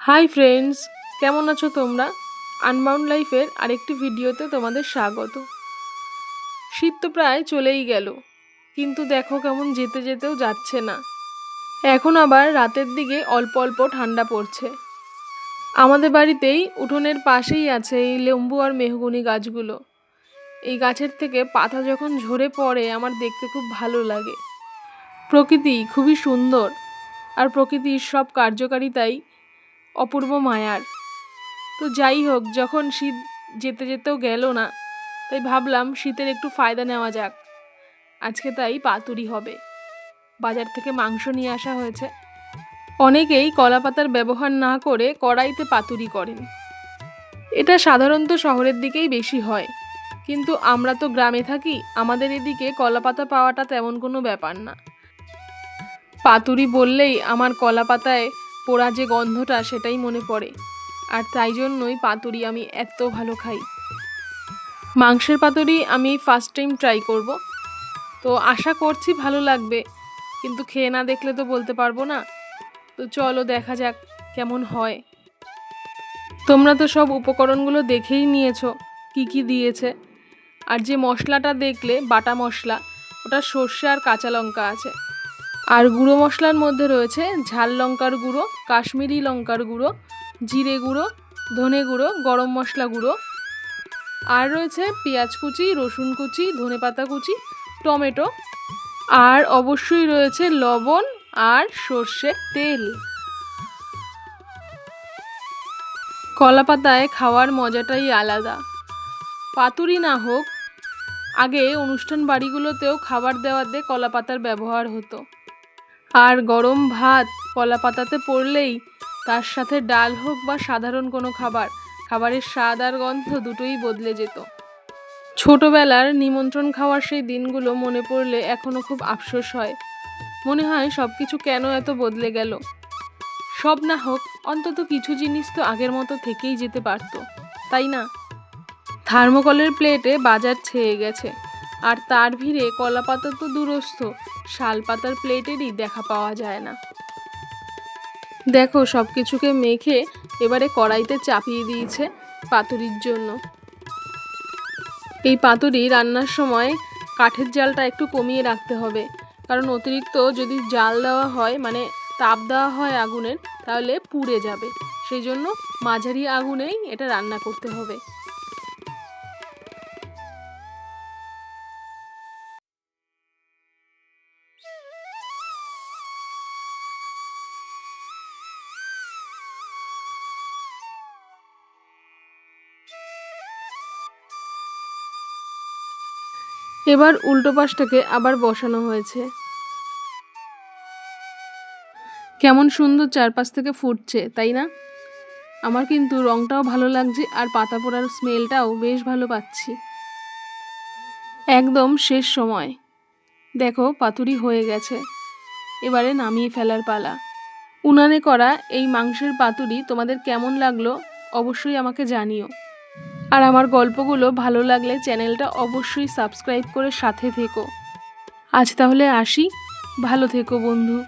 Hi friends কেমন আছো তোমরা? আনবাউন্ড লাইফের আরেকটি ভিডিওতে তোমাদের স্বাগত। শীত তো প্রায় চলেই গেল, কিন্তু দেখো কেমন যেতে যেতেও যাচ্ছে না। এখন আবার রাতের দিকে অল্প অল্প ঠান্ডা পড়ছে। আমাদের বাড়িতেই উঠোনের পাশেই আছে এই লেম্বু আর মেহগুনি গাছগুলো। এই গাছের থেকে পাতা যখন ঝরে পড়ে, আমার দেখতে খুব ভালো লাগে। প্রকৃতি খুবই সুন্দর, আর প্রকৃতির সব কার্যকারিতাই অপূর্ব মায়ার। তো যাই হোক, যখন শীত যেতে যেতেও গেল না, তাই ভাবলাম শীতের একটু ফায়দা নেওয়া যাক। আজকে তাই পাতুরি হবে। বাজার থেকে মাংস নিয়ে আসা হয়েছে। অনেকেই কলা পাতার ব্যবহার না করে কড়াইতে পাতুরি করেন। এটা সাধারণত শহরের দিকেই বেশি হয়। কিন্তু আমরা তো গ্রামে থাকি, আমাদের এদিকে কলা পাতা পাওয়াটা তেমন কোনো ব্যাপার না। পাতুরি বললেই আমার কলা পাতায় পোড়া যে গন্ধটা সেটাই মনে পড়ে। আর তাই জন্যই পাতুরি আমি এত ভালো খাই। মাংসের পাতুরি আমি ফার্স্ট টাইম ট্রাই করব। তো আশা করছি ভালো লাগবে। কিন্তু খেয়ে না দেখলে তো বলতে পারব না। তো চলো দেখা যাক কেমন হয়। তোমরা তো সব উপকরণগুলো দেখেই নিয়েছো, কি কি দিয়েছে। আর যে মশলাটা দেখলে, বাটা মশলা, ওটা সর্ষে আর কাঁচা লঙ্কা আছে। আর গুঁড়ো মশলার মধ্যে রয়েছে ঝাল লঙ্কার গুঁড়ো, কাশ্মীরি লঙ্কার গুঁড়ো, জিরে গুঁড়ো, ধনে গুঁড়ো, গরম মশলা গুঁড়ো। আর রয়েছে পেঁয়াজ কুচি, রসুন কুচি ধনেপাতা কুচি, টমেটো। আর অবশ্যই রয়েছে লবণ আর সর্ষের তেল। কলা পাতায় খাওয়ার মজাটাই আলাদা। পাতুরি না হোক, আগে অনুষ্ঠান বাড়িগুলোতেও খাবার দেওয়াতে কলা পাতার ব্যবহার হতো। আর গরম ভাত কলা পাতাতে পড়লেই তার সাথে ডাল হোক বা সাধারণ কোনো খাবার, খাবারের স্বাদ আর গন্ধ দুটোই বদলে যেত। ছোটবেলার নিমন্ত্রণ খাওয়ার সেই দিনগুলো মনে পড়লে এখনও খুব আফসোস হয়। মনে হয় সব কিছু কেন এত বদলে গেল? সব না হোক, অন্তত কিছু জিনিস তো আগের মতো থেকেই যেতে পারতো, তাই না? থার্মোকলের প্লেটে বাজার ছেয়ে গেছে। আর তার ভিড়ে কলা পাতা তো দূরস্থ শাল পাতার প্লেটেরই দেখা পাওয়া যায় না। দেখো সব কিছুকে মেখে এবারে কড়াইতে চাপিয়ে দিয়েছে পাতুরির জন্য। এই পাতুরি রান্নার সময় কাঠের জালটা একটু কমিয়ে রাখতে হবে, কারণ অতিরিক্ত যদি জাল দেওয়া হয় মানে তাপ দেওয়া হয় আগুনের, তাহলে পুড়ে যাবে। সেই জন্য মাঝারি আগুনেই এটা রান্না করতে হবে। এবার উল্টো পাশটাকে আবার বসানো হয়েছে। কেমন সুন্দর চারপাশ থেকে ফুটছে, তাই না? আমার কিন্তু রংটাও ভালো লাগছে আর পাতা পোড়ার স্মেলটাও বেশ ভালো পাচ্ছি। একদম শেষ সময়। দেখো, পাতুরি হয়ে গেছে। এবারে নামিয়ে ফেলার পালা। উনানে করা এই মাংসের পাতুরি তোমাদের কেমন লাগল অবশ্যই আমাকে জানিও। আর আমার গল্পগুলো ভালো লাগলে চ্যানেলটা অবশ্যই সাবস্ক্রাইব করে সাথে থেকো। আজ তাহলে আসি। ভালো থেকো বন্ধু।